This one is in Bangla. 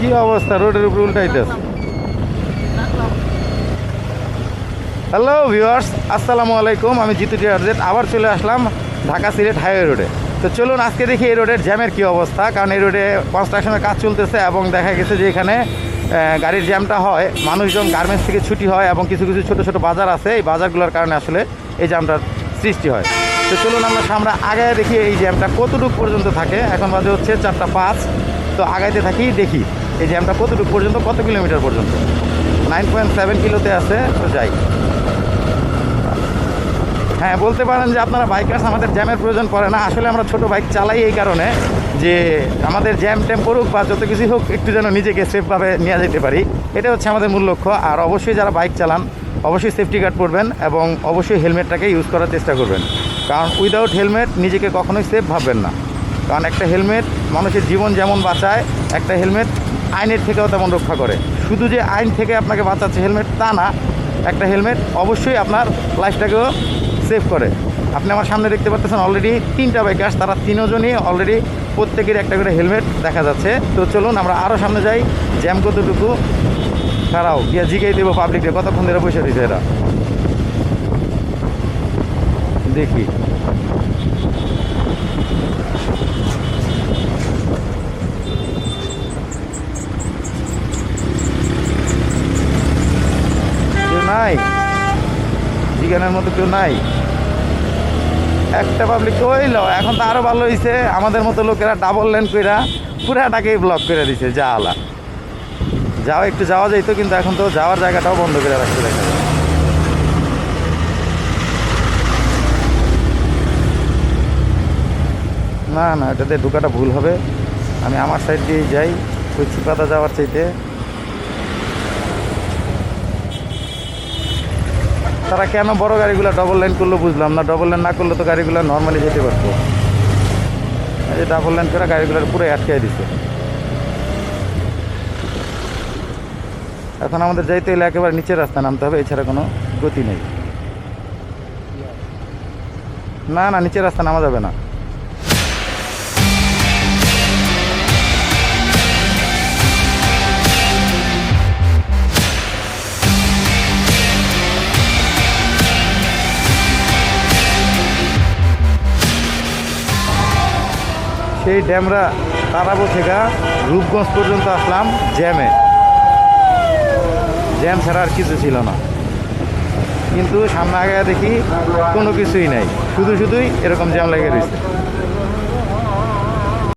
কি অবস্থা? রোডের উপরে উল্টাইতেছে। হ্যালো ভিউয়ার্স আসসালামু আলাইকুম। আমি জিতু টিয়ারজেট আবার চলে আসলাম ঢাকা সিলেট হাইওয়ে রোডে। তো চলুন, আজকে দেখি এই রোডের জ্যামের কী অবস্থা, কারণ এই রোডে কনস্ট্রাকশনের কাজ চলতেছে এবং দেখা গেছে যে এখানে গাড়ির জ্যামটা হয়, মানুষজন গার্মেন্টস থেকে ছুটি হয় এবং কিছু কিছু ছোটো ছোটো বাজার আছে। এই বাজারগুলোর কারণে আসলে এই জ্যামটার সৃষ্টি হয়। তো চলুন আমরা সামনে আগে দেখি এই জ্যামটা কতটুকু পর্যন্ত থাকে। এখন বাজে হচ্ছে চারটা পাঁচ। তো আগাইতে থাকি, দেখি। এই জ্যামটা কতটুকু পর্যন্ত, কত কিলোমিটার পর্যন্ত? নাইন পয়েন্ট সেভেন কিলোতে আছে, তো যাই। হ্যাঁ বলতে পারেন যে আপনারা বাইকার্স আমাদের জ্যামের প্রয়োজন পড়ে না। আসলে আমরা ছোট বাইক চালাই এই কারণে যে আমাদের জ্যাম ট্যাম পড়ুক বা যত কিছুই হোক, একটু যেন নিজেকে সেফভাবে নিয়ে যেতে পারি। এটা হচ্ছে আমাদের মূল লক্ষ্য। আর অবশ্যই যারা বাইক চালান, অবশ্যই সেফটি গার্ড পরবেন এবং অবশ্যই হেলমেটটাকে ইউজ করার চেষ্টা করবেন। কারণ উইদাউট হেলমেট নিজেকে কখনোই সেফ ভাববেন না। কারণ একটা হেলমেট মানুষের জীবন যেমন বাঁচায়, একটা হেলমেট আইনের থেকেও তেমন রক্ষা করে। শুধু যে আইন থেকে আপনাকে বাঁচাচ্ছে হেলমেট তা না, একটা হেলমেট অবশ্যই আপনার লাইফটাকেও সেভ করে। আপনি আমার সামনে দেখতে পাচ্ছেন অলরেডি তিনটা বাইকার্স তারা তিনজনই অলরেডি প্রত্যেকের একটা করে হেলমেট দেখা যাচ্ছে। তো চলুন আমরা আরও সামনে যাই। জ্যাম কতটুকু? খারাও গিয়ে জিগেই দেবো পাবলিককে কতক্ষণ ধরে বসে দিছে এরা? দেখি। নাই? জিগানের মতো কেউ নাই? একটা পাবলিক হইল, এখন তো আরও ভালো হয়েছে আমাদের মতো লোকেরা ডাবল লেন কইরা পুরাটাকেই ব্লক করে দিছে, যা আলা। যাও, একটু যাওয়া যাইতো, কিন্তু এখন তো যাওয়ার জায়গাটাও বন্ধ করে রাখতে দেখা যায়। না না, এটাতে ঢোকাটা ভুল হবে। আমি আমার সাইড দিয়ে যাই কচি পাতা যাওয়ার চাইতে। তারা কেন বড় গাড়িগুলো ডবল লাইন করল বুঝলাম না। ডবল লাইন না করলে তো গাড়িগুলো নর্মালি যেতে পারতো। এই ডাবল লাইন করে গাড়িগুলোর পুরো আটকে দিছে। এখন আমাদের যাইতে হলে একেবারে নিচের রাস্তা নামতে হবে, এছাড়া কোনো গতি নেই। না না, নিচের রাস্তা নামা যাবে না। সেই ড্যামরা তারাবো থেকে রূপগঞ্জ পর্যন্ত আসলাম জ্যামে। জ্যাম ছাড়া আর কিছু ছিল না। কিন্তু সামনে আগে দেখি কোনো কিছুই নাই। শুধু শুধুই এরকম জ্যাম লেগে রয়েছে